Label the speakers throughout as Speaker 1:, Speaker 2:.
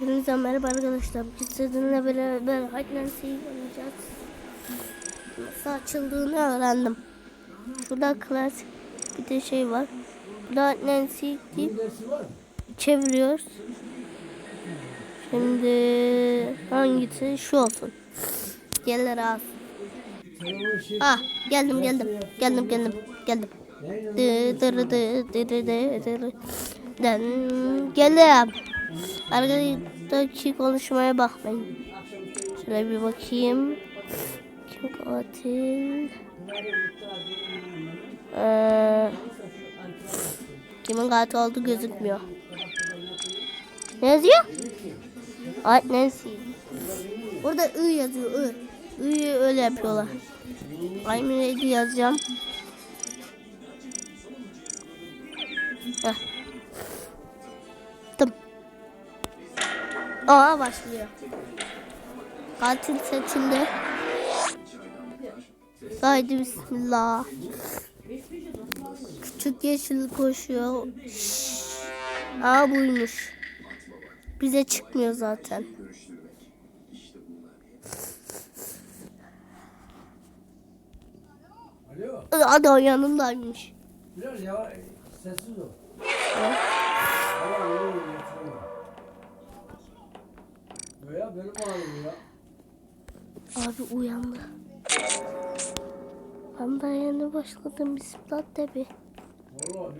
Speaker 1: Hepinize merhaba arkadaşlar. Bugün sizinle beraber Seek oynayacağız. Nasıl açıldığını öğrendim. Burada klasik bir de şey var. Burada deyip çeviriyoruz. Şimdi hangisi? Şu olsun. Geller az. Ah geldim geldim. Geldim geldim. Geldim. Dı dı dı dı dı dı dı. Den geldim. Arkadaki konuşmaya bakmayın. Şöyle bir bakayım. Kim katil? Ee, kimin katil olduğu gözükmüyor. Ne yazıyor? Ay Nancy. Burada I yazıyor I. I'yı öyle yapıyorlar. I'm ready yazacağım. Heh. Aa başlıyor. Katil seçildi. Haydi bismillah. Küçük yeşil koşuyor. Şşş. Aa buymuş. Bize çıkmıyor zaten.
Speaker 2: Alo.
Speaker 1: Hadi o yanındaymış.
Speaker 2: Biraz yavaş, sessiz ol.
Speaker 1: Uyandı. Ben daha yeni başladım.
Speaker 2: Bilmiyorum.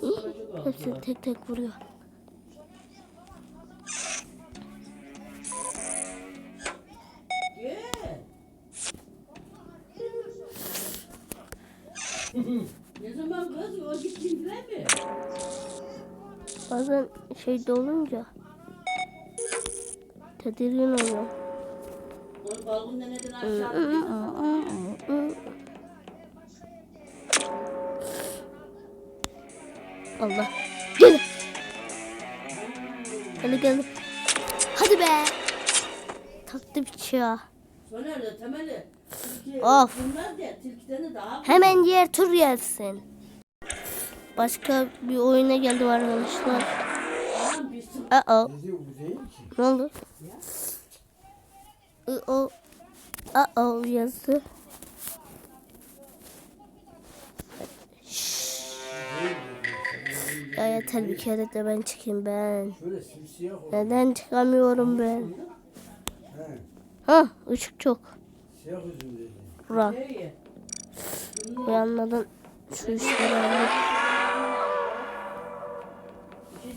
Speaker 1: Hı? Hepsini tek tek vuruyor.
Speaker 3: Ne zaman kız o gittiğinde mi?
Speaker 1: Bazen şeyde olunca tedirgin oluyor.
Speaker 3: O balkon neden aşağı atıyor?
Speaker 1: Allah. Gel. Gel gel. Hadi be. Taktı bıçağı.
Speaker 3: Soner'de temeli. Tilki,
Speaker 1: Of.
Speaker 3: Daha
Speaker 1: Hemen diğer tur gelsin. Başka bir oyuna geldim arkadaşlar.
Speaker 3: Anam bir sık
Speaker 1: Uh-oh.
Speaker 2: Dedi bu
Speaker 1: Uh-oh. Uh-oh yazdı. Ya yeter bir kere de ben çıkayım ben. Neden çıkamıyorum ben? Ha ışık çok.
Speaker 3: Şey.
Speaker 1: Uyanmadan şu işleri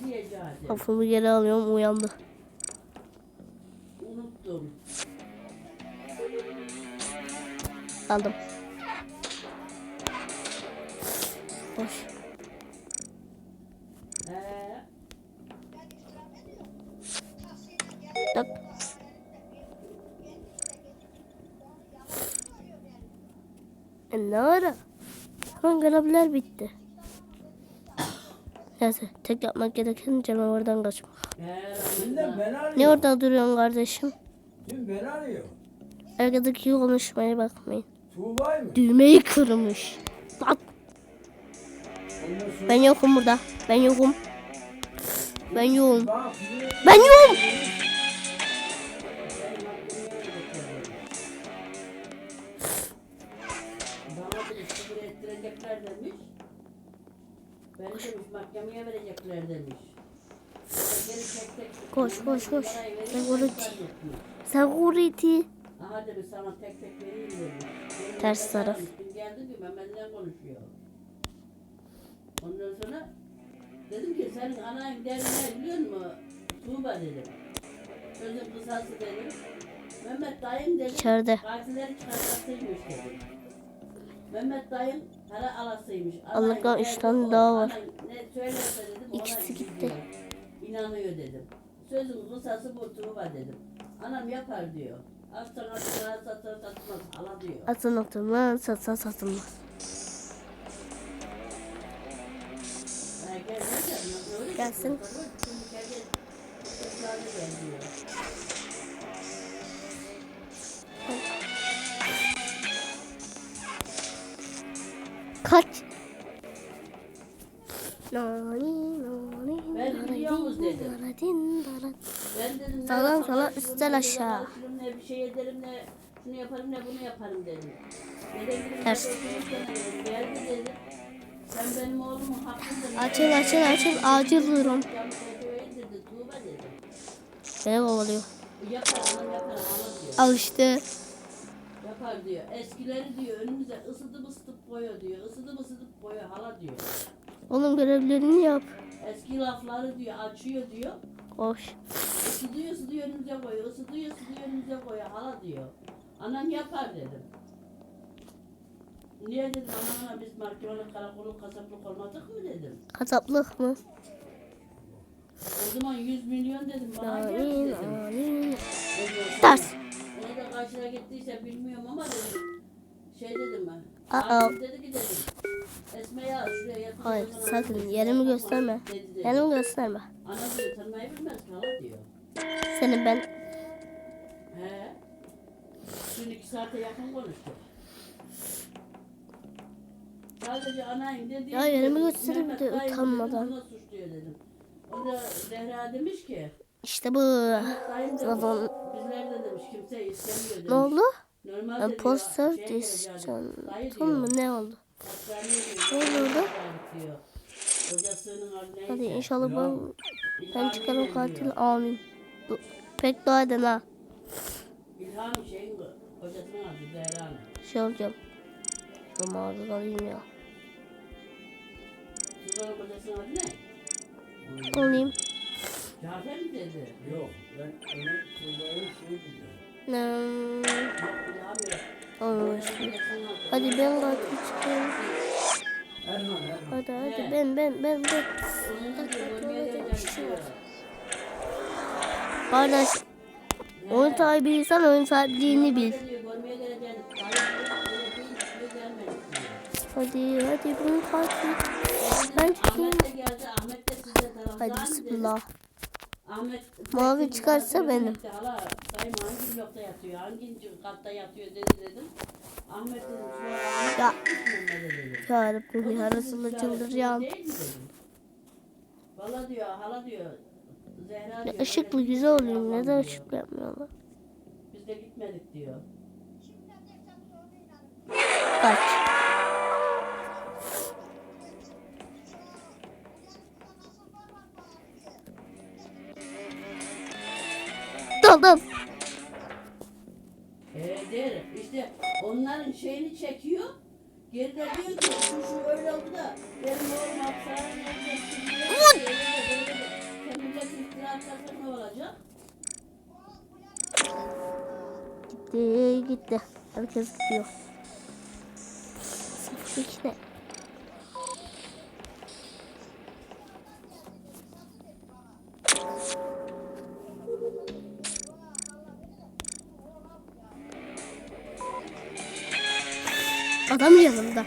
Speaker 3: diyeceğim.
Speaker 1: Kafamı geri alıyorum uyandı.
Speaker 3: Unuttum.
Speaker 1: Aldım. Boş. Tak. E, ne ara? Hemen görevler bitti. Neyse tek yapmak gereken canavardan kaçmak. Ne orada duruyorsun kardeşim? Arkadaki konuşmaya bakmayın.
Speaker 2: Tuğba'yı mı?
Speaker 1: Düğmeyi kırmış. Bak ben yokum burada. Ben yokum. Ben yokum. Ben yokum. Koş, koş, koş. Security. Security.
Speaker 3: Aha demiş sana tek tek vereyim demiş.
Speaker 1: Ters taraf.
Speaker 3: Ondan sonra dedim ki senin anan derdi ne biliyor musun? Tuğba dedim. Sözün kısası dedim. Mehmet dayım dedim.
Speaker 1: İçeride.
Speaker 3: Partileri çıkartasıymış dedim. Mehmet dayım para alasıymış.
Speaker 1: Allah'tan
Speaker 3: Anan
Speaker 1: üç tane daha var.
Speaker 3: Anan Ne söylerse dedim
Speaker 1: İkisi gitti.
Speaker 3: İnanıyor dedim. Sözün kısası bu Tuğba dedim. Anam yapar diyor. Aslan aslan satır satmaz hala diyor.
Speaker 1: Atın atılmaz, satsa satılmaz.
Speaker 3: Ha, gel, gel, gel. Öyle
Speaker 1: Gelsin.
Speaker 3: yapıyor. Şimdi gel, gel. Çocuklarla gel diyor.
Speaker 1: Kaç. Nani, nani,
Speaker 3: Ben biliyoruz dedim.
Speaker 1: nani. din daran.
Speaker 3: Ben dedim
Speaker 1: sola,
Speaker 3: şunu
Speaker 1: üstten
Speaker 3: ne
Speaker 1: aşağı.
Speaker 3: Yaparım, Ne bir şey ederim ne şunu yaparım ne bunu yaparım dedim. Ne de bileyim,
Speaker 1: Ters.
Speaker 3: dedim, Geldi dedi. Sen benim oğlumun hakkında
Speaker 1: Açıl açıl açıl acil durum.
Speaker 3: Dedi. Dedi.
Speaker 1: Beni kovalıyor.
Speaker 3: Yapar yapar.
Speaker 1: Al işte.
Speaker 3: Yapar diyor. Eskileri diyor önümüze ısıtıp ısıtıp koyuyor diyor. Isıtıp ısıtıp koyuyor hala diyor.
Speaker 1: Oğlum görevlerini yap.
Speaker 3: Eski lafları diyor açıyor diyor.
Speaker 1: Hoş.
Speaker 3: Isıtıyor ısıtıyor önümüze koyuyor. Isıtıyor ısıtıyor önümüze koyuyor hala diyor. Anan yapar dedim. Niye dedim anana biz markalı karakolun kasaplık olmadık mı dedim.
Speaker 1: Kasaplık mı?
Speaker 3: O zaman 100 milyon dedim bana
Speaker 1: Amin
Speaker 3: dedim.
Speaker 1: amin.
Speaker 3: Sonra- Ona da karşına gittiyse bilmiyorum ama dedim. Şey dedim ben.
Speaker 1: Aa. Hayır
Speaker 3: zaman
Speaker 1: sakın yerimi gösterme. Yerimi gösterme. Seni ben
Speaker 3: He. Dün iki saate yakın konuştuk. Sadece anayım dedi.
Speaker 1: Ya yerimi göstereyim bir de utanmadan.
Speaker 3: O da Zehra demiş ki.
Speaker 1: işte bu. Zaten-
Speaker 3: Bizler de demiş kimse istemiyor demiş.
Speaker 1: Ne oldu? Poster
Speaker 3: şey
Speaker 1: destan. Mı? Ne oldu?
Speaker 3: Ne
Speaker 1: oldu? Hadi inşallah ben, ben çıkarım katil. Amin. Du- Pek dua edin ha. Şey olacağım. Bu mağaza alayım ya. Alayım.
Speaker 3: Cafer mi dedi?
Speaker 2: Yok ben onu Tuğba'yı şey biliyorum.
Speaker 3: Adı.
Speaker 1: Hadi ben katil çıkıyorum. Hadi hadi ben ben ben ben. Kardeş oyun sahibi insan oyun sahipliğini bil. Hadi hadi bunu katil. Ben çıkayım. Hadi bismillah.
Speaker 3: Ahmet
Speaker 1: Mavi çıkarsa benim.
Speaker 3: hangi blokta yatıyor? Hangi katta yatıyor dedi dedim.
Speaker 1: Ya. Ya Rabbim
Speaker 3: sizin
Speaker 1: çıldıracağım.
Speaker 3: Valla diyor hala diyor. Zehra diyor.
Speaker 1: ışıklı
Speaker 3: öyle
Speaker 1: güzel oluyor. Neden ışıklı yapmıyorlar?
Speaker 3: Biz de gitmedik diyor.
Speaker 1: Kaç.
Speaker 3: Onların şeyini çekiyor. Geride diyor ki şu şu öyle oldu da benim oğlum hapishaneye geçti diyor. Kendince iftira atsak ne olacak?
Speaker 1: Gitti gitti. Herkes gidiyor. Sıfır ne? Adam yanımda.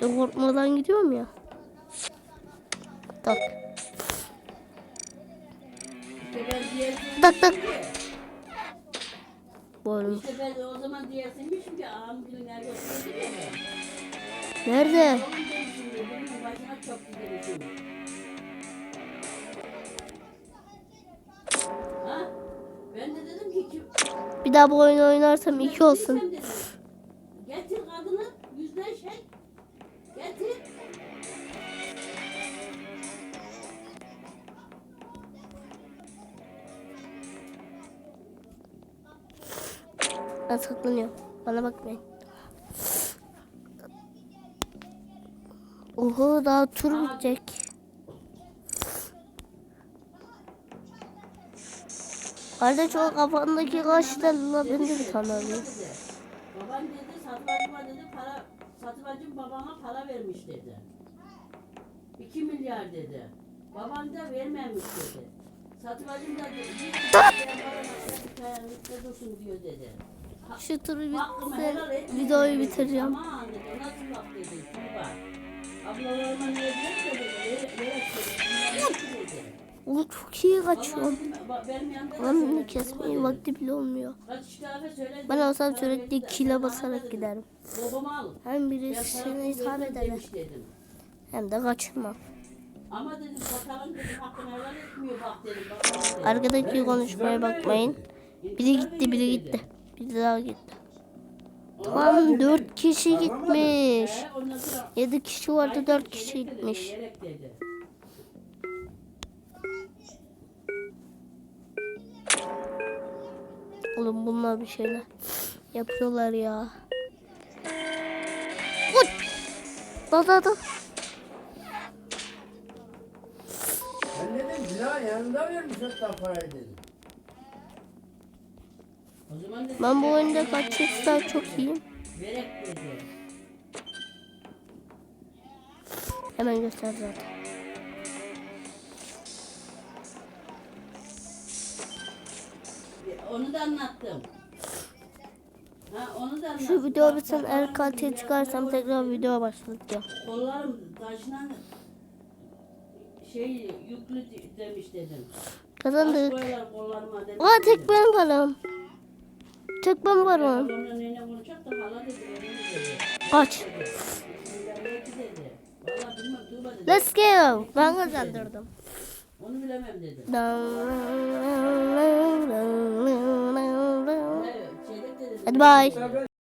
Speaker 1: Korkmadan gidiyorum ya. Tak. Tak tak. Boynum.
Speaker 3: İşte ben o zaman diyesinmişim ki ağam günün nerede oturuyor.
Speaker 1: Nerede?
Speaker 3: Başına çok giderim.
Speaker 1: Bir daha bu oyunu oynarsam iki olsun.
Speaker 3: Getir kadını yüzleşek. Getir.
Speaker 1: Ben saklanıyorum. Bana bakmayın. Oho daha tur bitecek. Kardeş o kafandaki kaç tane la ben de bir tane alayım.
Speaker 3: Baban dedi satıbacıma dedi para satıbacım babama para vermiş dedi. 2 milyar dedi. Baban da vermemiş dedi. Satıbacım da dedi. Bir dursun diyor dedi.
Speaker 1: Şu turu
Speaker 3: etmeyin
Speaker 1: videoyu bitireceğim.
Speaker 3: Aman dedi nasıl bak dedi. Tuğba. Ablalarıma ne dedi. Dedi. Yok dedi.
Speaker 1: Oğlum çok iyi kaçıyorum. Kesmeye
Speaker 3: dedi.
Speaker 1: vakti bile olmuyor. Ben olsam sürekli kile basarak giderim. Hem birisine hitap ederim hem de kaçırmam.
Speaker 3: Ama dedim.
Speaker 1: Arkadaki konuşmaya bakmayın. Biri gitti biri gitti. Biri daha gitti. Tamam dört kişi gitmiş. Yedi kişi vardı dört kişi gitmiş. Oğlum bunlar bir şeyler yapıyorlar ya. Uç! Da da da.
Speaker 2: Ben dedim Zila yanında vermiş hatta parayı dedim.
Speaker 3: O zaman dedi,
Speaker 1: Ben bu oyunda kaçışta çok iyiyim. Hemen göster zaten.
Speaker 3: Anlattım. Ha, onu da anlattım.
Speaker 1: Şu video
Speaker 3: bak,
Speaker 1: eğer kaliteye çıkarsam tekrar video başlatacağım.
Speaker 3: Kollarım taşına şey yüklü de- demiş dedim.
Speaker 1: Kazandık. Aa
Speaker 3: dedim.
Speaker 1: tek ben varım. Tek ben varım. Kaç. Let's go. Ben kazandırdım.
Speaker 3: Onu bilemem dedi.
Speaker 1: Hadi
Speaker 3: Evet, Çeyrek dedi.
Speaker 1: bye.